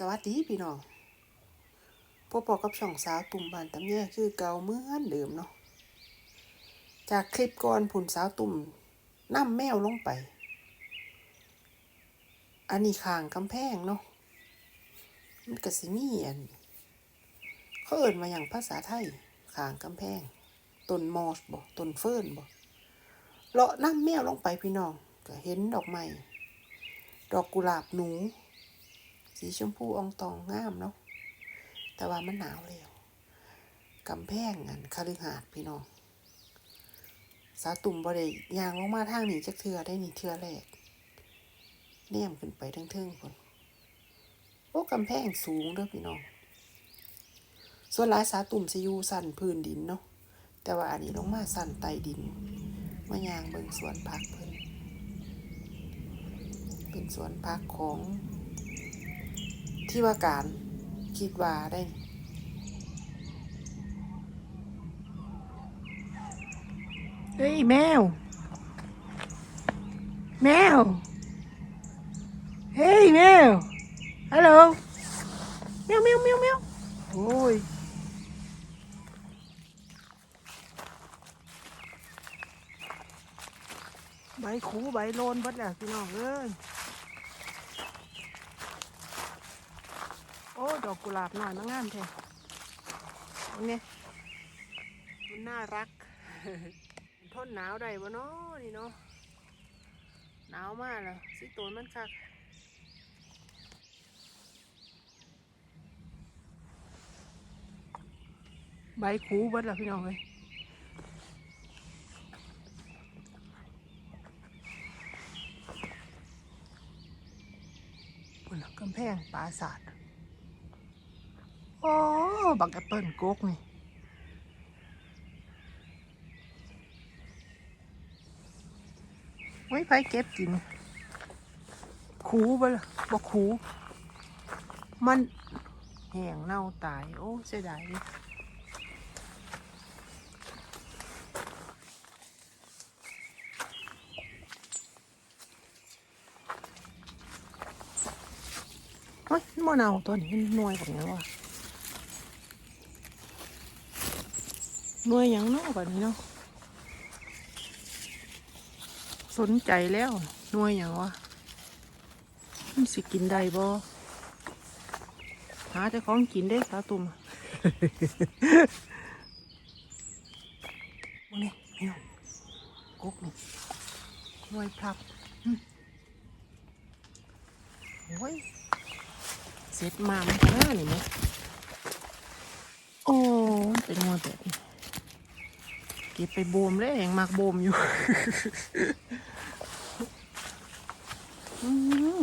สวัสดีพี่น้องพบปอกับช่องสาวตุ่มบานตำแย่คือเก่าเหมือนเดิมเนาะ จากคลิปก่อนผุนสาวตุ่มนั่มแมวลงไป อันนี้ข้างกำแพงเนาะ มันกระสิมีอัน เขาเอิ้นมาอย่างภาษาไทยข้างกำแพง ต้นมอสบ่ต้นเฟิร์นบ่เลาะน้ำแมวลงไปพี่น้อง ก็เห็นดอกไม้ ดอกกุหลาบหนู สีชมพูอองตองงามเนาะแต่ว่ามันหนาวแล้วกำแพงอันคฤหาสน์พี่น้องสาตุ่มบ่ได้ยางลงมาทางนี้จักเทือได้นี่เทือแรกแนมขึ้นไปเทิงๆคนโอ้กำแพงสูงเด้อพี่น้องส่วนหลายสาตุ่มสิอยู่สั่นพื้นดินเนาะแต่ว่าอันนี้ลงมาสั่นใต้ดินมายางเบิ่งสวนผักเพิ่นเป็นสวนผักของ ที่ว่าการคิดว่าได้ เฮ้ย แมว แมว เฮ้ย แมว ฮัลโหล แมวแมวแมวแมวโอ้ยใบขูใบโลนเบดแล้วพี่น้องเอ้ย โอ้ ดอกกุหลาบหน่อยมางามแท้นี่มันน่ารัก ทนหนาวได้บ่เนาะนี่เนาะ หนาวมากเลยสิตัวมันคักใบคูเบิดล้วพี่น้องเลยบนกำแพงปราสาท อ้บักแอปเปิลกุ๊กนี่ไม่ไผเก็บกินขูบ่ล่ะบ่ขูมันแห้งเน่าตาย โอ้เสียดายเฮ้ยมันเน่าตัวนี้นหน่วยแบบนี้ว่ะ หน่วยหยังเนาะแบบนี้เนาะสนใจแล้วหน่วยอย่างวะมันสิกินได้บ่หาแต่ของกินได้สาวตุ่มมึงนี่พี่น้องกกนี่หน่วยพลับโอ้ยเสร็จมามันข้าหน้านี่มั้ยโอ้เป็นงวแบบนี้ เก็บไปโบมเลยแหงมากโบมอยู่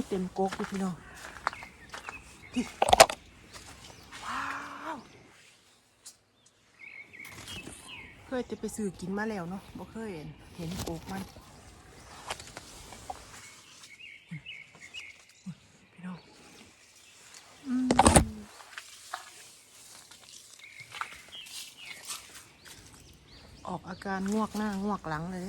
เต็มโกกเลยพี่น้องนี่ว้าวเคยจะไปซื้อกินมาแล้วเนาะบ่เคยเห็นเห็นโกกมันพี่น้องอืม ออกอาการงวกหน้างวกหลังเลย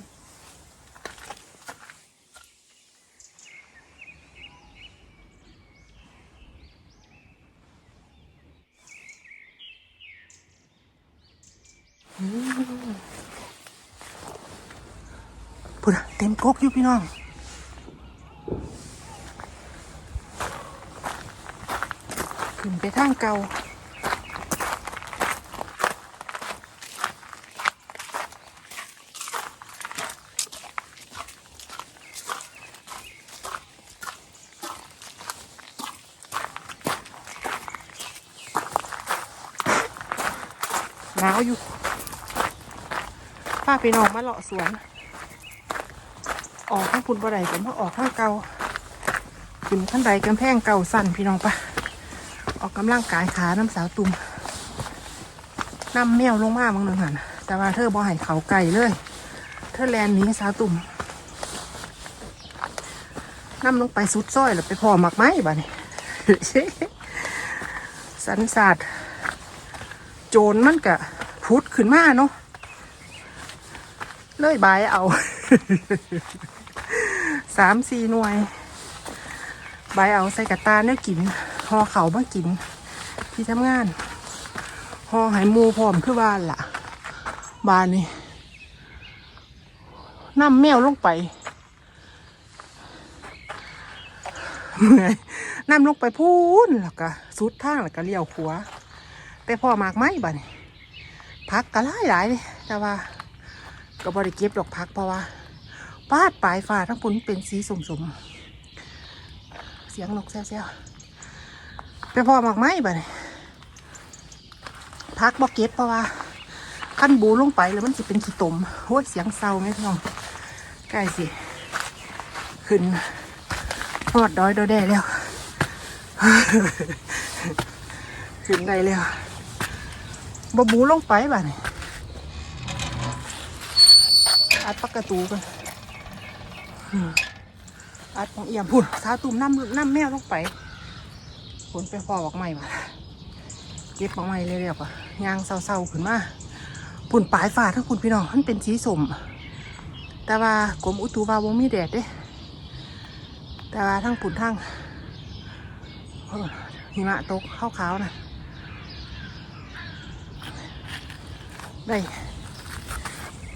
พุ่นเต็มกกอยู่พี่น้องขึ้นไปทางเก่า หนาวอยู่พาพี่น้องมาเลาะสวน ออกข้างพุ่นบ่ได้ผมว่าออกข้างเก่าขึ้นขั้นใดกำแพงเก่าสั่นพี่น้องปะออกกำลังกายขาน้ำสาวตุ่มน้ำแมวลงมาบางหนึ่งหันแต่ว่าเธอบ่ให้เขาไก่เลย เธอแลนนี้สาวตุ่มน้ำลงไปสุดซ้อยแล้วไปพอหมักไม้บ้านี่สันสาดโจรมันกะ พุดขึ้นมาเนาะเลยบายเอาสามสี่หน่วย บายเอาใส่กระตาเนี่ยกินห่อเขาวมางกิน ที่ทำงานห่อหายมูพร้อมคือบ้านล่ะ บ้านนี่น้ำแมวลงไปเมื่อยน้ำลงไปพูนแล้วก็สุดทางแล้วก็เลี้ยวขวาแต่พอมากไม้บ้านี่ พักก็หลายหลายเลยแต่ว่าก็บริเก็บดอกพักเพราะว่าปาดปลายฟ้าทั้งปุ่นเป็นสีสมสมเสียงนกแซ่วๆแต่พอหมากไม้บ้านี่ยพักบ่เก็บเพราะว่าขั้นบูลงไปแล้วมันจะเป็นขี้ตมโอ้ยเสียงเศร้าไงพี่น้องใกล้สิ ขึ้นพอดดอยดอยแด่แล้ว ขึ้นได้แล้ว บบูลงไปบ้านี่อัดปักกระตูกันอัดของเอี่ยมพุ่นท้าตุ่มน้ำน้ำแมวลงไปผลไปพอบอกใหม่มาเก็บบอกใหม่เรียบๆอะยางเศร้าๆขึ้นมาปุ่นปลายฝาทั้งปุ่นพี่น้องมันเป็นสีสมแต่ว่ากรมอุตุว่าวงมีแดดเด้ แต่ว่าทั้งปุ่นทั้งเออหิมะตกขาวๆน่ะ ได้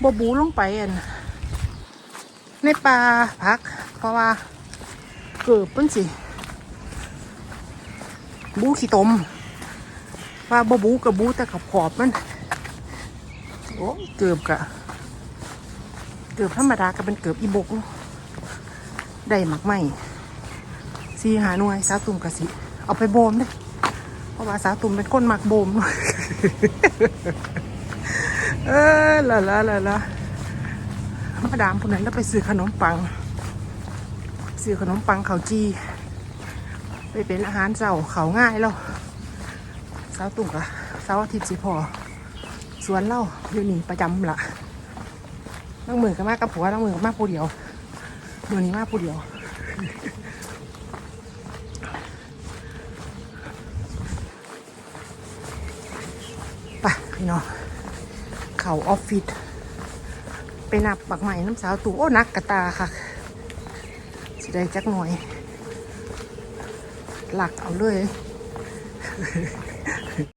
บบูลงไปอันในป่าพัก เพราะว่าเกิดเพิ่นสิ บูขี้ตม ว่าบบูกับบูแต่ขอบขอบมันโอ้เกือบกะเกือบธรรมดาก็เป็นเกือบอีบก ได้หมักไหมซีหาหน่วยสาตุ่มกะสิ เอาไปโบมเด้เพราะว่าสาตุ่มเป็นคนหมักโบม เออละละละละมาดามคนนั้นแล้วไปซื้อขนมปัง ซื้อขนมปังเขาจีไปเป็นอาหารเจ้าเขาง่ายแล้วสาตุ่มกะเสาอาทิตย์สิพอสวนเล่าอยู่นี่ประจำละนั่งมือกับมากกับผัวนั่งมือกับมากผู้เดียวมือนี้มากผู้เดียวไปพี่น้อง เขาออฟฟิศไปนับปักใหม่น้ำสาวตู่โอ้นักกระตาค่ะสิได้จักหน่อย หลักเอาเลย